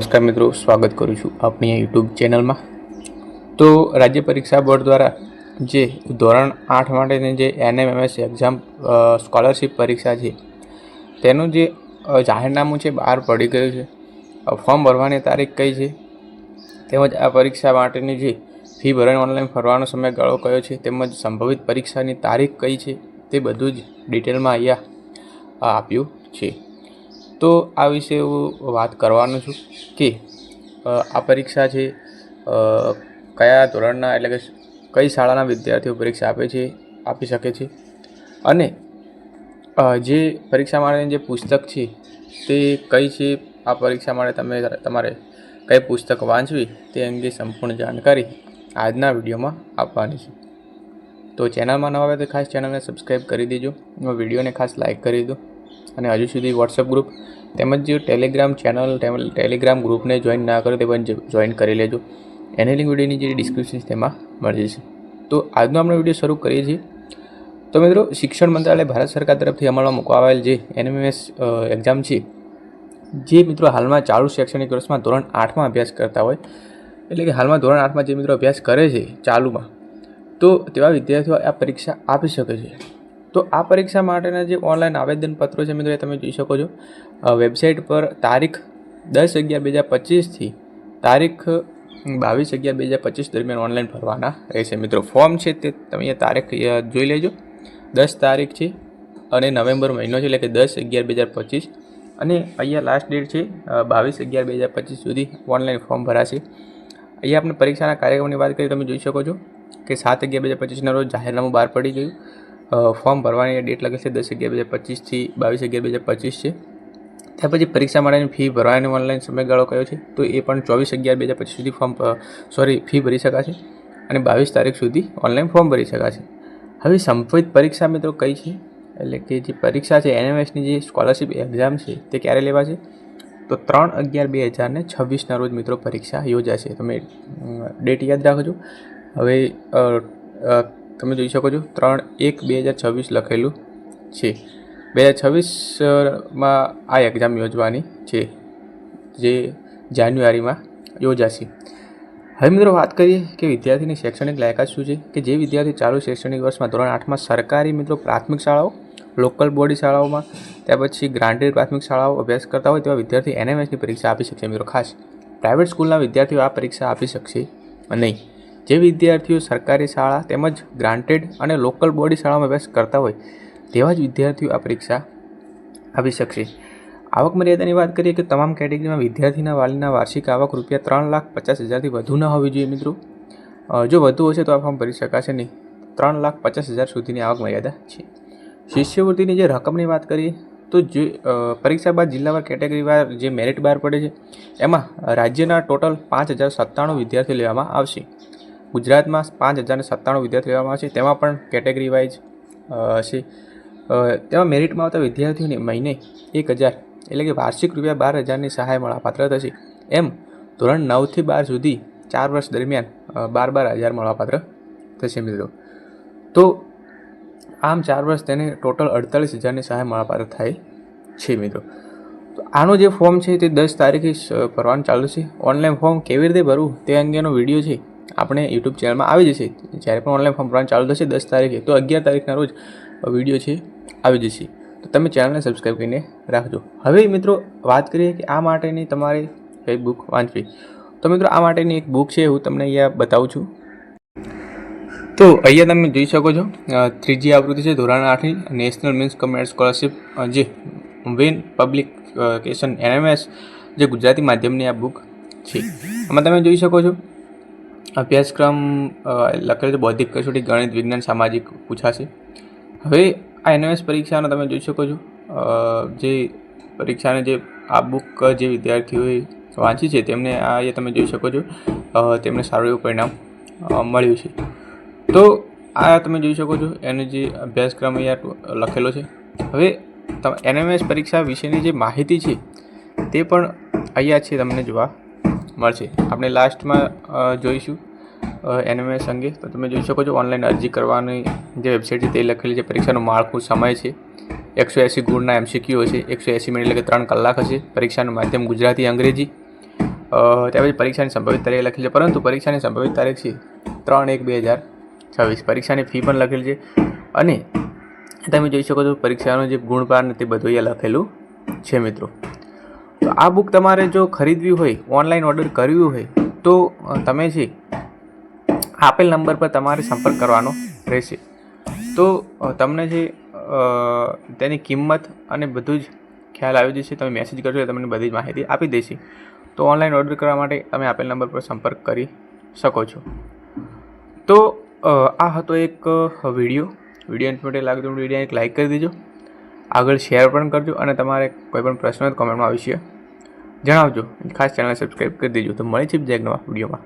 નમસ્કાર મિત્રો, સ્વાગત કરું છું આપની યુટ્યુબ ચેનલમાં. તો રાજ્ય પરીક્ષા બોર્ડ દ્વારા જે ધોરણ આઠ માટેની જે એનએમએમએસ એક્ઝામ સ્કોલરશિપ પરીક્ષા છે, તેનું જે જાહેરનામું છે, બહાર પડી ગયું છે. ફોર્મ ભરવાની તારીખ કઈ છે, તેમજ આ પરીક્ષા માટેની જે ફી ભરવાની ઓનલાઈન ભરવાનો સમયગાળો કયો છે, તેમજ સંભવિત પરીક્ષાની તારીખ કઈ છે, તે બધું જ ડિટેલમાં અહીંયા આપ્યું છે. તો આ વિશે હું વાત કરવાનો છું કે આ પરીક્ષા છે કયા ધોરણના એટલે કે કઈ શાળાના વિદ્યાર્થીઓ પરીક્ષા આપે છે, આપી શકે છે? અને જે પરીક્ષા માટેની જે પુસ્તક છે, તે કઈ છે? આ પરીક્ષા માટે તમે તમારે કઈ પુસ્તક વાંચવી? તે અંગે સંપૂર્ણ જાણકારી આજના વિડીયોમાં આપવાની છે. તો ચેનલમાં નવા આવે તો ખાસ ચેનલને સબસ્ક્રાઈબ કરી દેજો. વિડીયોને ખાસ લાઇક કરી દો. અને હજુ સુધી વોટ્સઅપ ગ્રુપ તેમજ ટેલિગ્રામ ચેનલ ટેલિગ્રામ ગ્રુપને જોઈન ના કરો તે પણ જોઈન કરી લેજો. એની લિંક વિડીયોની જે ડિસ્ક્રિપ્શન તેમાં મળી જશે. તો આજનો આપણે વીડિયો શરૂ કરીએ છીએ. તો મિત્રો, શિક્ષણ મંત્રાલય ભારત સરકાર તરફથી અમલમાં મૂકવા આવેલ જે એનએમએસ એક્ઝામ છે, જે મિત્રો હાલમાં ચાલુ શૈક્ષણિક વર્ષમાં ધોરણ આઠમાં અભ્યાસ કરતા હોય, એટલે કે હાલમાં ધોરણ આઠમાં જે મિત્રો અભ્યાસ કરે છે, ચાલુમાં, તો તેવા વિદ્યાર્થીઓ આ પરીક્ષા આપી શકે છે. તો આ પરીક્ષા માટેના જે ઓનલાઈન આવેદનપત્રો છે મિત્રો, એ તમે જોઈ શકો છો. વેબસાઇટ પર તારીખ દસ અગિયાર બે હજાર પચીસથી તારીખ બાવીસ અગિયાર બે હજાર પચીસ દરમિયાન ઓનલાઈન ભરવાના રહેશે મિત્રો. ફોર્મ છે તે તમે અહીંયા તારીખ જોઈ લેજો. દસ તારીખ છે અને નવેમ્બર મહિનો છે, એટલે કે દસ અગિયાર બે હજાર પચીસ. અને અહીંયા લાસ્ટ ડેટ છે બાવીસ અગિયાર બે હજાર પચીસ સુધી ઓનલાઈન ફોર્મ ભરાશે. અહીંયા આપણે પરીક્ષાના કાર્યક્રમની વાત કરીએ તમે જોઈ શકો છો કે સાત અગિયાર બે હજાર પચીસના રોજ જાહેરનામું બહાર પડી ગયું. ફોર્મ ભરવાની ડેટ લખે છે દસ અગિયાર બે હજાર પચીસથી બાવીસ અગિયાર બે હજાર પચીસ છે. ત્યાર પછી પરીક્ષા માટેની ફી ભરવાની ઓનલાઈન સમયગાળો કયો છે? તો એ પણ ચોવીસ અગિયાર બે હજાર પચીસ સુધી ફોર્મ સોરી ફી ભરી શકાશે અને બાવીસ તારીખ સુધી ઓનલાઈન ફોર્મ ભરી શકાશે. હવે સંભવિત પરીક્ષા મિત્રો કઈ છે? એટલે કે જે પરીક્ષા છે એનએમએસની જે સ્કોલરશિપ એક્ઝામ છે, તે ક્યારે લેવાશે? તો ત્રણ અગિયાર બે હજાર ને છવ્વીસના રોજ મિત્રો પરીક્ષા યોજાશે. તમે ડેટ યાદ રાખજો. હવે તમે જોઈ શકો છો, ત્રણ એક બે હજાર છવ્વીસ લખેલું છે. બે હજાર છવ્વીસમાં આ એક્ઝામ યોજવાની છે, જે જાન્યુઆરીમાં યોજાશે. હવે મિત્રો વાત કરીએ કે વિદ્યાર્થીની શૈક્ષણિક લાયકાત શું છે, કે જે વિદ્યાર્થી ચાલુ શૈક્ષણિક વર્ષમાં ધોરણ આઠમાં સરકારી મિત્રો પ્રાથમિક શાળાઓ, લોકલ બોડી શાળાઓમાં, ત્યાર પછી ગ્રાન્ટેડ પ્રાથમિક શાળાઓ અભ્યાસ કરતા હોય તેવા વિદ્યાર્થી એનએમએસની પરીક્ષા આપી શકશે મિત્રો ખાસ. પ્રાઇવેટ સ્કૂલના વિદ્યાર્થીઓ આ પરીક્ષા આપી શકશે નહીં. જે વિદ્યાર્થીઓ સરકારી શાળા તેમજ ગ્રાન્ટેડ અને લોકલ બોડી શાળામાં અભ્યાસ કરતા હોય, તેવા જ વિદ્યાર્થીઓ આ પરીક્ષા આપી શકશે. આવક મર્યાદાની વાત કરીએ કે તમામ કેટેગરીમાં વિદ્યાર્થીના વાલીના વાર્ષિક આવક રૂપિયા ત્રણ લાખ પચાસ હજારથી વધુ ન હોવી જોઈએ મિત્રો. જો વધુ હશે તો આ ફોર્મ ભરી શકાશે નહીં. ત્રણ લાખ પચાસ હજાર સુધીની આવક મર્યાદા છે. શિષ્યવૃત્તિની જે રકમની વાત કરીએ, તો જે પરીક્ષા બાદ જિલ્લાવાર કેટેગરીવાર જે મેરિટ બહાર પડે છે, એમાં રાજ્યના ટોટલ પાંચ હજાર સત્તાણું વિદ્યાર્થીઓ લેવામાં આવશે. ગુજરાતમાં પાંચ હજારને સત્તાણું વિદ્યાર્થીઓ લેવામાં છે. તેમાં પણ કેટેગરી વાઇઝ હશે તેમાં મેરિટમાં આવતા વિદ્યાર્થીઓને મહિને એક હજાર એટલે કે વાર્ષિક રૂપિયા બાર હજારની સહાય મળવાપાત્ર થશે. એમ ધોરણ નવથી બાર સુધી ચાર વર્ષ દરમિયાન બાર બાર હજાર મળવાપાત્ર થશે મિત્રો. તો આમ ચાર વર્ષ તેને ટોટલ અડતાલીસ હજારની સહાય મળવાપાત્ર થાય છે મિત્રો. તો આનો જે ફોર્મ છે તે દસ તારીખે ભરવાનું ચાલુ છે. ઓનલાઈન ફોર્મ કેવી રીતે ભરવું તે અંગેનો વીડિયો છે આપણે યુટ્યુબ ચેનલમાં આવી જશે. જ્યારે પણ ઓનલાઈન ફોર્મ ભરવાનું ચાલુ થશે દસ તારીખે, તો અગિયાર તારીખના રોજ વીડિયો છે, આવી જશે. તો તમે ચેનલને સબસ્ક્રાઈબ કરીને રાખજો. હવે મિત્રો, વાત કરીએ કે આ માટેની તમારે કઈ બુક વાંચવી. તો મિત્રો, આ માટેની એક બુક છે હું તમને અહીંયા બતાવું છું. તો અહીંયા તમે જોઈ શકો છો ત્રીજી આવૃત્તિ છે, ધોરણ આઠની નેશનલ મીન્સ કમ્યુનિટી સ્કોલરશિપ જે વેન પબ્લિકેશન એનએમએસ જે ગુજરાતી માધ્યમની આ બુક છે. આમાં તમે જોઈ શકો છો અભ્યાસક્રમ લખેલો છે બૌદ્ધિક કસોટી, ગણિત, વિજ્ઞાન, સામાજિક પૂછાશે હવે આ એનએમએસ પરીક્ષાનો તમે જોઈ શકો છો. જે પરીક્ષાને જે આ બુક જે વિદ્યાર્થીઓએ વાંચી છે, તેમને આ એ તમે જોઈ શકો છો. તેમને સારું એવું પરિણામ મળ્યું છે. તો આ તમે જોઈ શકો છો, એનો જે અભ્યાસક્રમ અહીંયા લખેલો છે. હવે એનએમએસ પરીક્ષા વિશેની જે માહિતી છે, તે પણ અહીંયા છે તમને જોવા. મળશે. આપણે લાસ્ટમાં જોઈશું એનએમએસ અંગે. તો તમે જોઈ શકો છો ઓનલાઈન અરજી કરવાની જે વેબસાઇટ છે તે લખેલી છે. પરીક્ષાનું માળખું સમય છે. એકસો એંસી ગુણના એમસીક્યુ હશે. એકસો એંસી મિનિટ એટલે કે ત્રણ કલાક હશે. પરીક્ષાનું માધ્યમ ગુજરાતી, અંગ્રેજી. ત્યાર પછી પરીક્ષાની સંભવિત તારીખ લખેલી છે. પરંતુ પરીક્ષાની સંભવિત તારીખ છે ત્રણ એક બે હજાર છવ્વીસ. પરીક્ષાની ફી પણ લખેલી છે. અને તમે જોઈ શકો છો પરીક્ષાનું જે ગુણપાર ને તે બધું અહીંયા લખેલું છે મિત્રો. તો આ બુક તમારે જો ખરીદવી હોય ઓનલાઈન ઓર્ડર કરવી હોય, તો તમે છે આપેલ નંબર પર તમારે સંપર્ક કરવાનો રહેશે. તો તમને જે તેની કિંમત અને બધું જ ખ્યાલ આવી જશે, તમે મેસેજ કરશો તમને બધી જ માહિતી આપી દેશે તો ઓનલાઈન ઓર્ડર કરવા માટે તમે આપેલ નંબર પર સંપર્ક કરી શકો છો. તો આ હતો એક વીડિયો વીડિયો ઇન્ફોર્મેટિવ લાગતો વીડિયો એક લાઇક કરી દેજો. આગળ શેર પણ કરજો અને તમારે કોઈ પણ પ્રશ્ન હોય કોમેન્ટમાં અવશ્ય જણાવજો. ખાસ ચેનલ સબસ્ક્રાઈબ કરી દેજો. તો મળી છે બીજા એક નવા વિડીયોમાં